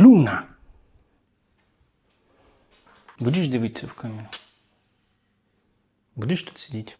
Луна. Будеш дивитися в камеру? Будеш тут сидіти?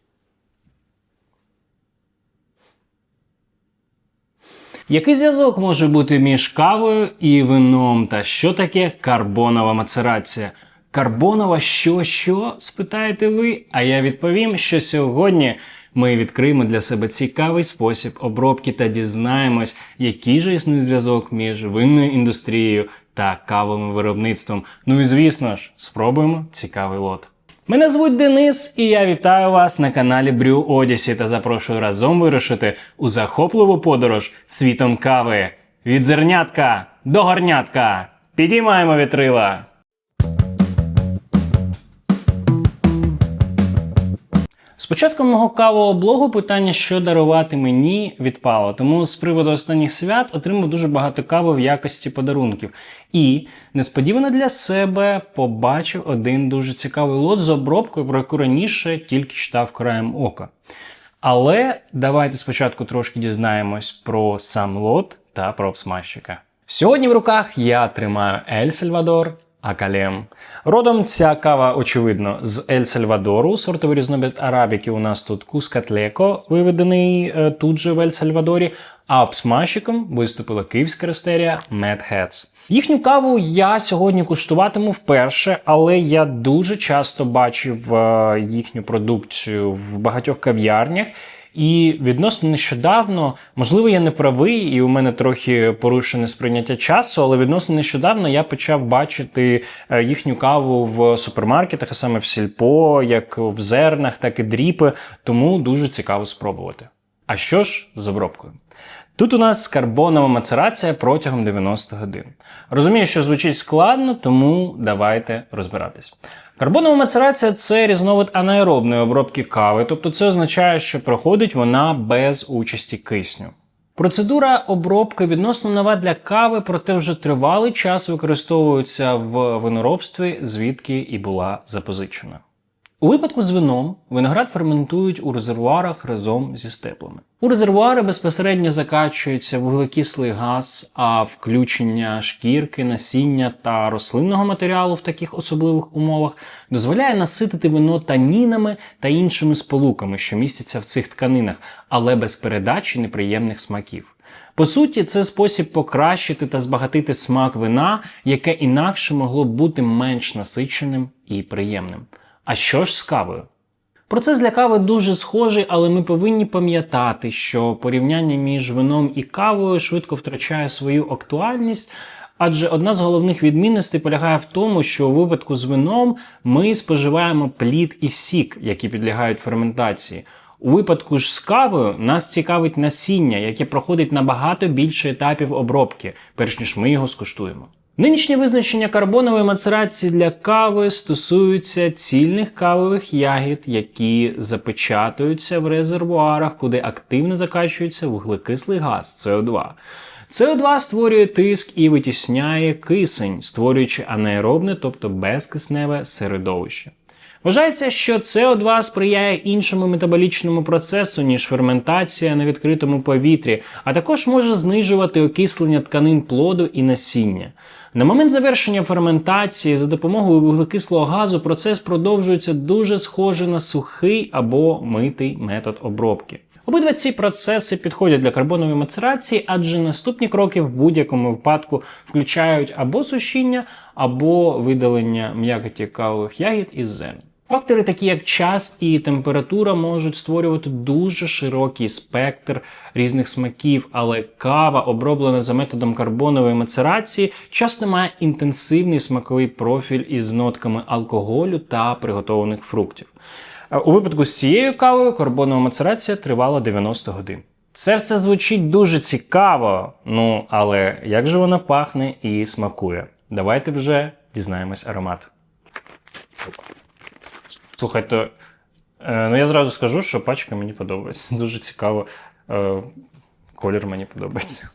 Який зв'язок може бути між кавою і вином? Та що таке карбонова мацерація? Карбонова що що? спитаєте ви? А я відповім, що сьогодні ми відкриємо для себе цікавий спосіб обробки та дізнаємось, який же існує зв'язок між винною індустрією та кавовим виробництвом. Ну і звісно ж, спробуємо цікавий лот. Мене звуть Денис, і я вітаю вас на каналі Брю Одісі та запрошую разом вирушити у захопливу подорож світом кави. Від зернятка до горнятка. Підіймаємо вітрила! З початком мого кавового блогу питання, що дарувати мені, відпало. Тому з приводу останніх свят отримав дуже багато кави в якості подарунків. І несподівано для себе побачив один дуже цікавий лот з обробкою, про яку раніше тільки читав краєм ока. Але давайте спочатку трошки дізнаємось про сам лот та про обсмажчика. Сьогодні в руках я тримаю Ель Сальвадор Акалем. Родом ця кава, очевидно, з Ель Сальвадору. Сортовий різнобід арабіки у нас тут Кускатлеко, виведений е, тут же в Ель Сальвадорі. А обсмажчиком виступила київська рестерія Hats. Їхню каву я сьогодні куштуватиму вперше, але я дуже часто бачив е, їхню продукцію в багатьох кав'ярнях. І відносно нещодавно, можливо, я не правий, і у мене трохи порушене сприйняття часу, але відносно нещодавно я почав бачити е, їхню каву в супермаркетах, а саме в сільпо, як в зернах, так і дріпи. Тому дуже цікаво спробувати. А що ж з обробкою? Тут у нас карбонова мацерація протягом 90 годин. Розумію, що звучить складно, тому давайте розбиратись. Карбонова мацерація це різновид анаеробної обробки кави, тобто це означає, що проходить вона без участі кисню. Процедура обробки відносно нова для кави, проте вже тривалий час використовується в виноробстві, звідки і була запозичена. У випадку з вином виноград ферментують у резервуарах разом зі степлами. У резервуари безпосередньо закачується вуглекислий газ, а включення шкірки, насіння та рослинного матеріалу в таких особливих умовах дозволяє наситити вино танінами та іншими сполуками, що містяться в цих тканинах, але без передачі неприємних смаків. По суті, це спосіб покращити та збагатити смак вина, яке інакше могло б бути менш насиченим і приємним. А що ж з кавою? Процес для кави дуже схожий, але ми повинні пам'ятати, що порівняння між вином і кавою швидко втрачає свою актуальність. Адже одна з головних відмінностей полягає в тому, що у випадку з вином ми споживаємо плід і сік, які підлягають ферментації. У випадку ж з кавою нас цікавить насіння, яке проходить набагато більше етапів обробки, перш ніж ми його скуштуємо. Нинішнє визначення карбонової мацерації для кави стосуються цільних кавових ягід, які запечатуються в резервуарах, куди активно закачується вуглекислий газ СО2. СО2 створює тиск і витісняє кисень, створюючи анаеробне, тобто безкисневе середовище. Вважається, що СО2 сприяє іншому метаболічному процесу, ніж ферментація на відкритому повітрі, а також може знижувати окислення тканин плоду і насіння. На момент завершення ферментації за допомогою вуглекислого газу процес продовжується дуже схоже на сухий або митий метод обробки. Обидва ці процеси підходять для карбонової мацерації, адже наступні кроки в будь-якому випадку включають або сушіння, або видалення м'якоті кавових ягід із зерн. Фактори, такі як час і температура, можуть створювати дуже широкий спектр різних смаків, але кава, оброблена за методом карбонової мацерації, часто має інтенсивний смаковий профіль із нотками алкоголю та приготованих фруктів. У випадку з цією кавою карбонова мацерація тривала 90 годин. Це все звучить дуже цікаво, ну але як же вона пахне і смакує? Давайте вже дізнаємось аромат. Слухайте, е, ну я зразу скажу, що пачка мені подобається. Дуже цікаво. Е, колір мені подобається.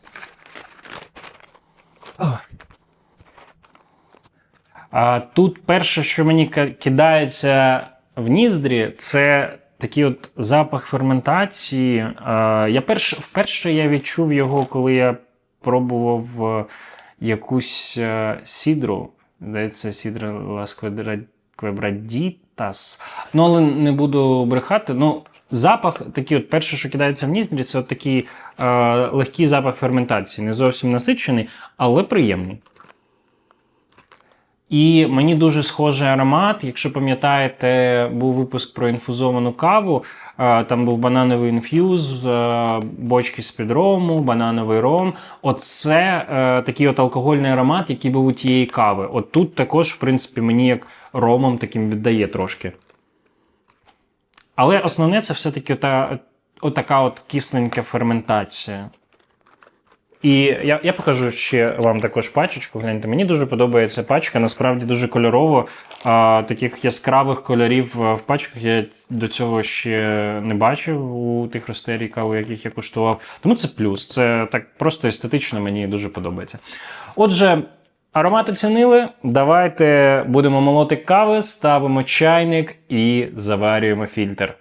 А тут перше, що мені кидається в ніздрі, це такий от запах ферментації. Е, Я перш, вперше я відчув його, коли я пробував е, якусь е, сідру. Здається, сідра Лас Квадра- Квебрадітас. Ну, але не буду брехати. Ну, запах такий, от перше, що кидається в ніздрі, це от такий е, легкий запах ферментації. Не зовсім насичений, але приємний. І мені дуже схожий аромат. Якщо пам'ятаєте, був випуск про інфузовану каву. е, Там був банановий інф'юз, е, бочки з-під рому, банановий ром. Оце е, такий от алкогольний аромат, який був у тієї кави. От тут також, в принципі, мені як ромом таким віддає трошки. Але основне це все-таки ота, отака от кисленька ферментація. І я, я покажу ще вам також пачечку. Гляньте, мені дуже подобається пачка. Насправді дуже кольорово. А, таких яскравих кольорів в пачках я до цього ще не бачив у тих ростерій каву, яких я куштував. Тому це плюс. Це так просто естетично, мені дуже подобається. Отже. Аромат оцінили. Давайте будемо молоти кави, ставимо чайник і заварюємо фільтр.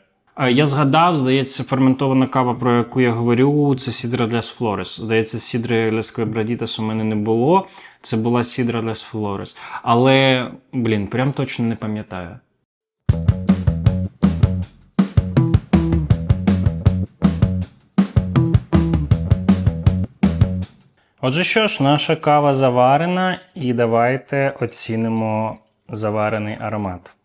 Я згадав, здається, ферментована кава, про яку я говорю, це сідра для Флорес. Здається, сідри Квебрадітас у мене не було. Це була сідра для Флорес. Але, блін, прям точно не пам'ятаю. Отже, що ж, наша кава заварена, і давайте оцінимо заварений аромат.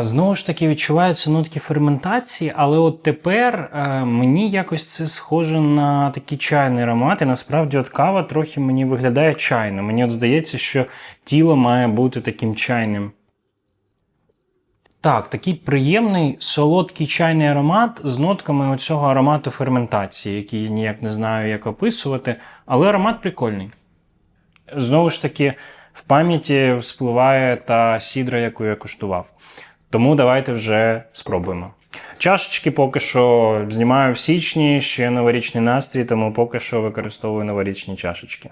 Знову ж таки, відчуваються нотки ферментації, але от тепер е, мені якось це схоже на такий чайний аромат. І насправді от кава трохи мені виглядає чайно. Мені от здається, що тіло має бути таким чайним. Так, такий приємний солодкий чайний аромат з нотками оцього аромату ферментації, який я ніяк не знаю, як описувати, але аромат прикольний. Знову ж таки, в пам'яті вспливає та сідра, яку я куштував. Тому давайте вже спробуємо. Чашечки поки що знімаю в січні, ще новорічний настрій, тому поки що використовую новорічні чашечки.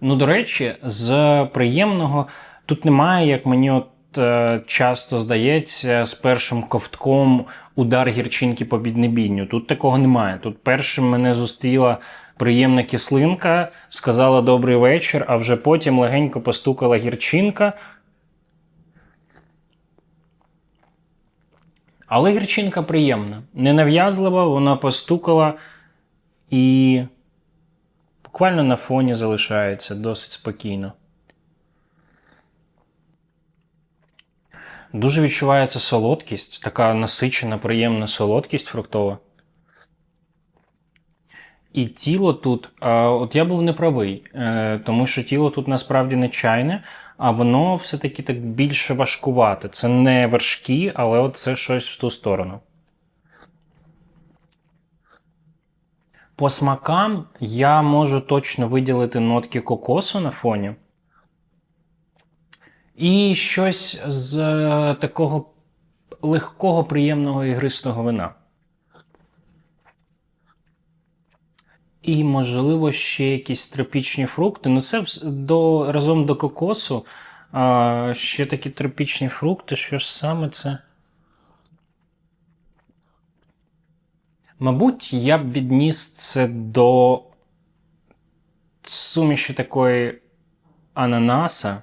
Ну, до речі, з приємного тут немає, як мені от е, часто здається, з першим ковтком удар гірчинки по піднебінню. Тут такого немає. Тут першим мене зустріла приємна кислинка, сказала добрий вечір, а вже потім легенько постукала гірчинка. Але гірчинка приємна, ненав'язлива, вона постукала і буквально на фоні залишається досить спокійно. Дуже відчувається солодкість, така насичена, приємна солодкість фруктова. І тіло тут, от я був неправий, е, тому що тіло тут насправді не чайне, а воно все-таки так більше важкувате. Це не вершки, але от це щось в ту сторону. По смакам я можу точно виділити нотки кокосу на фоні. І щось з е, такого легкого, приємного ігристого вина. І, можливо, ще якісь тропічні фрукти. Ну, це до, разом до кокосу. А, ще такі тропічні фрукти. Що ж саме це? Мабуть, я б відніс це до суміші такої ананаса.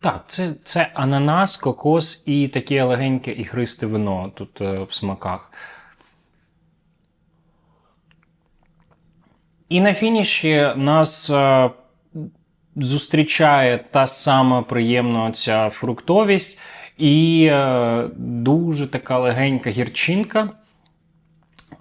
Так, це, це ананас, кокос і таке легеньке ігристе вино тут е, в смаках. І на фініші нас е, зустрічає та сама приємна ця фруктовість і е, дуже така легенька гірчинка.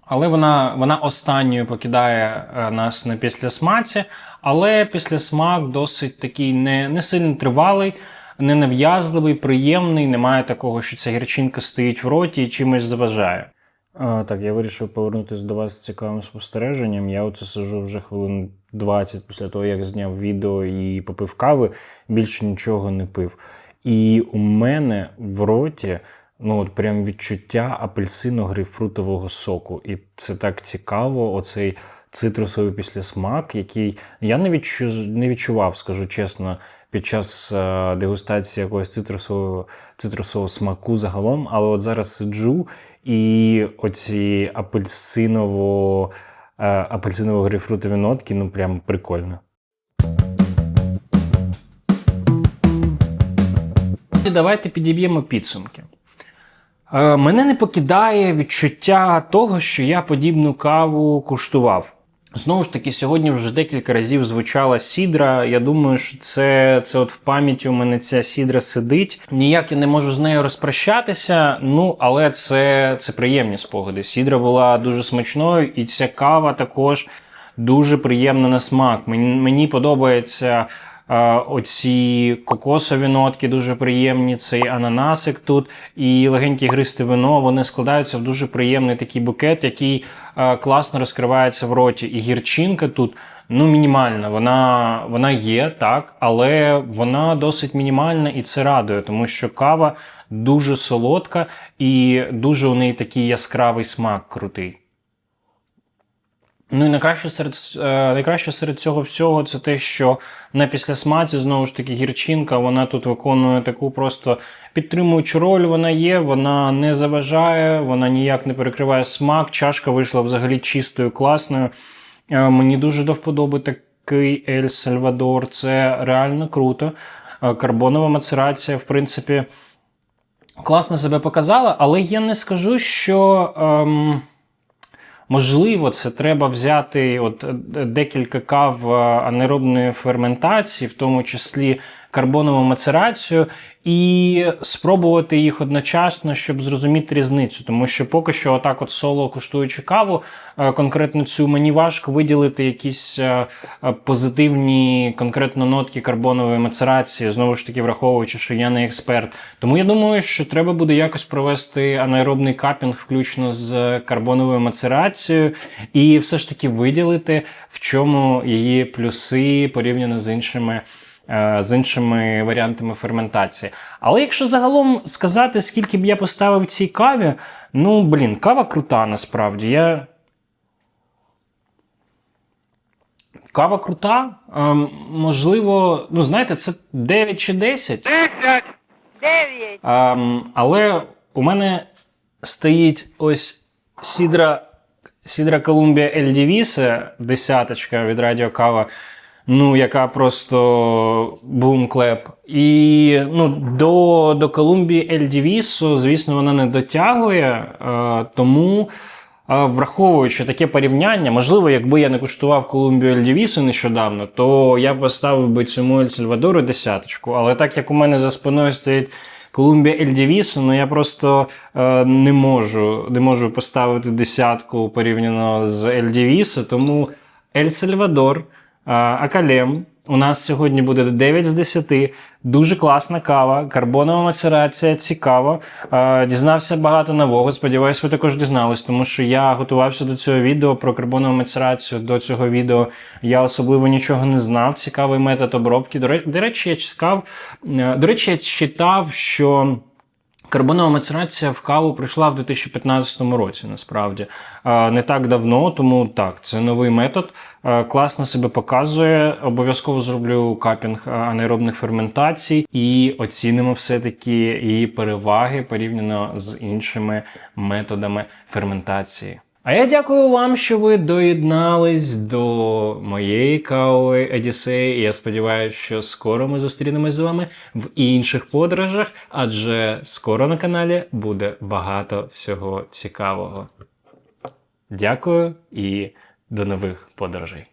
Але вона, вона останньою покидає е, нас на післясмаці, але післясмак досить такий не, не сильно тривалий, не нав'язливий, приємний. Немає такого, що ця гірчинка стоїть в роті і чимось заважає. А, так, я вирішив повернутися до вас з цікавим спостереженням. Я оце сижу вже хвилин 20 після того, як зняв відео і попив кави, більше нічого не пив. І у мене в роті ну от прям відчуття апельсино-грейпфрутового соку. І це так цікаво, оцей цитрусовий післясмак, який я не, відчу, не відчував, скажу чесно, під час е, дегустації якогось цитрусового, цитрусового смаку загалом. Але от зараз сиджу і оці апельсиново, е, апельсиново-грейпфрутові нотки, ну прям прикольно. І давайте підіб'ємо підсумки. Е, Мене не покидає відчуття того, що я подібну каву куштував. Знову ж таки, сьогодні вже декілька разів звучала сідра. Я думаю, що це, це от в пам'яті у мене ця сідра сидить. Ніяк я не можу з нею розпрощатися. Ну, але це, це приємні спогади. Сідра була дуже смачною, і ця кава також дуже приємна на смак. Мені, мені подобається. Оці кокосові нотки дуже приємні, цей ананасик тут і легеньке гристе вино. Вони складаються в дуже приємний такий букет, який класно розкривається в роті. І гірчинка тут ну мінімальна. Вона, вона є, так, але вона досить мінімальна і це радує, тому що кава дуже солодка і дуже у неї такий яскравий смак крутий. Ну і найкраще серед, е, найкраще серед цього всього це те, що на післясмаці, знову ж таки, гірчинка, вона тут виконує таку просто підтримуючу роль. Вона є, вона не заважає, вона ніяк не перекриває смак. Чашка вийшла взагалі чистою, класною. Е, Мені дуже до вподоби такий Ель Сальвадор. Це реально круто. Е, Карбонова мацерація, в принципі, класно себе показала, але я не скажу, що. Ем... Можливо, це треба взяти от е, декілька кав е, анеробної ферментації, в тому числі карбонову мацерацію, і спробувати їх одночасно, щоб зрозуміти різницю. Тому що поки що, отак, от соло куштуючи каву, е, конкретно цю мені важко виділити якісь е, е, позитивні конкретно нотки карбонової мацерації, знову ж таки, враховуючи, що я не експерт. Тому я думаю, що треба буде якось провести анаеробний капінг, включно з карбоновою мацерацією, і все ж таки виділити, в чому її плюси порівняно з іншими. Е, З іншими варіантами ферментації. Але якщо загалом сказати, скільки б я поставив цій каві, ну блін, кава крута насправді. Я Кава крута. Можливо, ну знаєте, це 9 чи 10. Дев'ять. Ем, але у мене стоїть ось Сідра, Сідра Колумбія Ель Дівісе, десяточка від Радіо Кава, ну, яка просто бум-клеп. І ну, до, до Колумбії Ель Дівісу, звісно, вона не дотягує, е, тому. А, Враховуючи таке порівняння, можливо, якби я не куштував Колумбію Ель Дівісу нещодавно, то я поставив би цьому Ель Сальвадору десяточку. Але так як у мене за спиною стоїть Колумбія Ель Дівісу, ну я просто е, не можу не можу поставити десятку порівняно з Ель Дівісу, тому Ель Сальвадор, е, Акалем. У нас сьогодні буде 9 з 10. Дуже класна кава, карбонова мацерація, цікаво. Дізнався багато нового. Сподіваюсь, ви також дізнались, тому що я готувався до цього відео про карбонову мацерацію. До цього відео я особливо нічого не знав. Цікавий метод обробки. До речі, я чекав, е, до речі, я читав, що. Карбонова мацерація в каву прийшла в 2015 році, насправді не так давно, тому так, це новий метод, класно себе показує. Обов'язково зроблю капінг анаеробних ферментацій і оцінимо все-таки її переваги порівняно з іншими методами ферментації. А я дякую вам, що ви доєднались до моєї кави Одіссеї. Я сподіваюся, що скоро ми зустрінемось з вами в інших подорожах, адже скоро на каналі буде багато всього цікавого. Дякую і до нових подорожей.